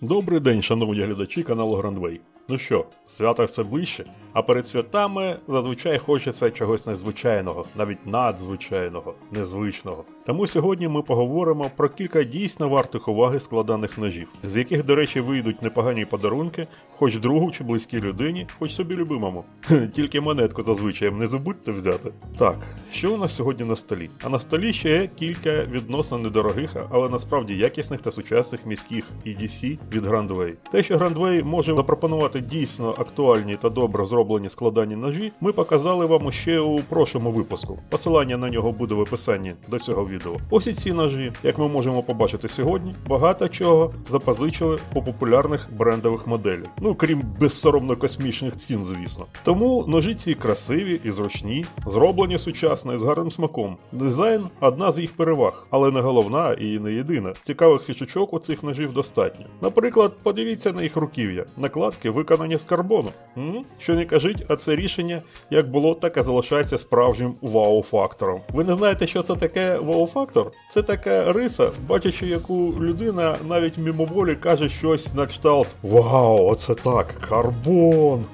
Добрий день, шановні глядачі каналу Грандвей. Ну що, свята все ближче, а перед святами зазвичай хочеться чогось незвичайного, навіть надзвичайного, незвичного. Тому сьогодні ми поговоримо про кілька дійсно вартих уваги складаних ножів, з яких, до речі, вийдуть непогані подарунки, хоч другу чи близькій людині, хоч собі любимому. Тільки монетку зазвичай не забудьте взяти. Так, що у нас сьогодні на столі? А на столі ще є кілька відносно недорогих, але насправді якісних та сучасних міських EDC від Grandway. Те, що Grandway може запропонувати дійсно актуальні та добре зроблені складані ножі, ми показали вам ще у прошлому випуску. Посилання на нього буде в описанні до цього відео. Ось і ці ножі, як ми можемо побачити сьогодні, багато чого запозичили у популярних брендових моделей. Ну крім безсоромно космічних цін, звісно. Тому ножі ці красиві і зручні, зроблені сучасно і з гарним смаком. Дизайн одна з їх переваг, але не головна і не єдина. Цікавих фішечок у цих ножів достатньо. Наприклад, подивіться на їх руків'я. Накладки виконані з карбону. М? Що не кажіть, а це рішення як було, так і залишається справжнім вау-фактором. Ви не знаєте, що це таке вау-фактор? Це така риса, бачачи, яку людина навіть мимоволі каже щось на кшталт Вау, оце так, карбон!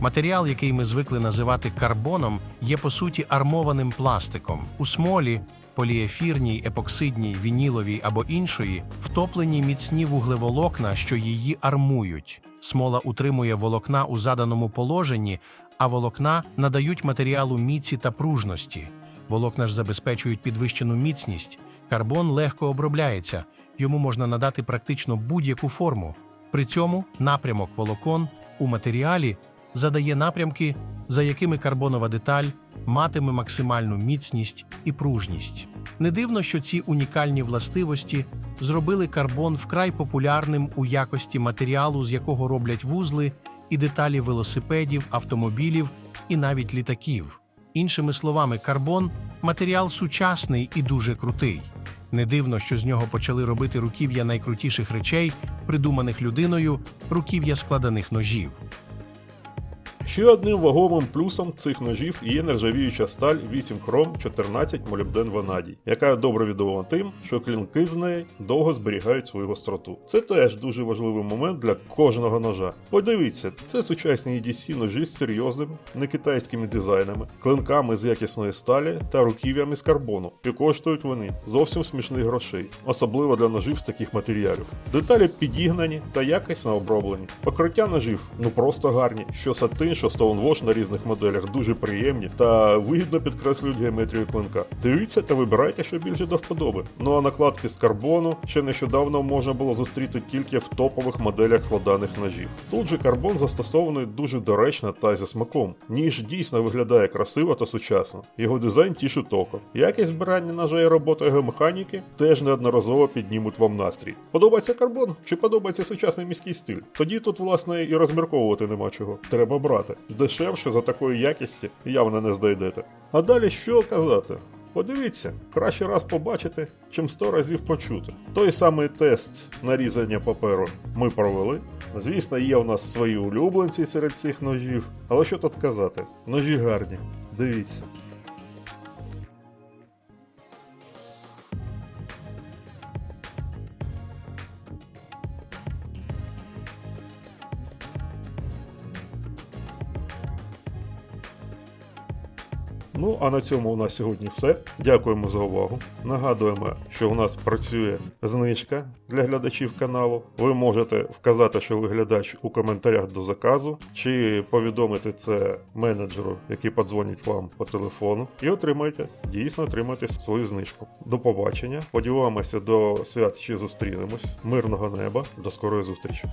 Матеріал, який ми звикли називати карбоном, є по суті армованим пластиком. У смолі, поліефірній, епоксидній, вініловій або іншої втоплені міцні вуглеволокна, що її армують. Смола утримує волокна у заданому положенні, а волокна надають матеріалу міці та пружності. Волокна ж забезпечують підвищену міцність. Карбон легко обробляється, йому можна надати практично будь-яку форму. При цьому напрямок волокон у матеріалі задає напрямки, за якими карбонова деталь матиме максимальну міцність і пружність. Не дивно, що ці унікальні властивості зробили карбон вкрай популярним у якості матеріалу, з якого роблять вузли і деталі велосипедів, автомобілів і навіть літаків. Іншими словами, карбон матеріал сучасний і дуже крутий. Не дивно, що з нього почали робити руків'я найкрутіших речей, придуманих людиною, руків'я складених ножів. Ще одним вагомим плюсом цих ножів є нержавіюча сталь 8 хром 14 молібден ванадій, яка добре відома тим, що клінки з неї довго зберігають свою гостроту. Це теж дуже важливий момент для кожного ножа. Подивіться, це сучасні EDC ножі з серйозними, не китайськими дизайнами, клинками з якісної сталі та руків'ями з карбону, і коштують вони зовсім смішних грошей, особливо для ножів з таких матеріалів. Деталі підігнані та якісно оброблені. Покриття ножів ну просто гарні, що сатин, що Stonewash на різних моделях дуже приємні та вигідно підкреслюють геометрію клинка. Дивіться та вибирайте, що більше до вподоби. Ну а накладки з карбону ще нещодавно можна було зустріти тільки в топових моделях складаних ножів. Тут же карбон застосований дуже доречно та зі смаком. Ніж дійсно виглядає красиво та сучасно. Його дизайн тішить око. Якість збирання ножа і робота його механіки теж неодноразово піднімуть вам настрій. Подобається карбон чи подобається сучасний міський стиль? Тоді тут, власне, і розмірковувати нема чого. Треба брати. Дешевше за такої якісті явно не знайдете. А далі що казати? Подивіться, краще раз побачити, чим сто разів почути. Той самий тест нарізання паперу ми провели. Звісно, є у нас свої улюбленці серед цих ножів. Але що тут казати? Ножі гарні. Дивіться. Ну, а на цьому у нас сьогодні все. Дякуємо за увагу. Нагадуємо, що у нас працює знижка для глядачів каналу. Ви можете вказати, що ви глядач у коментарях до заказу, чи повідомити це менеджеру, який подзвонить вам по телефону, і отримайте, дійсно отримайте свою знижку. До побачення. Сподіваємося, до свят ще зустрінемось. Мирного неба, до скорої зустрічі.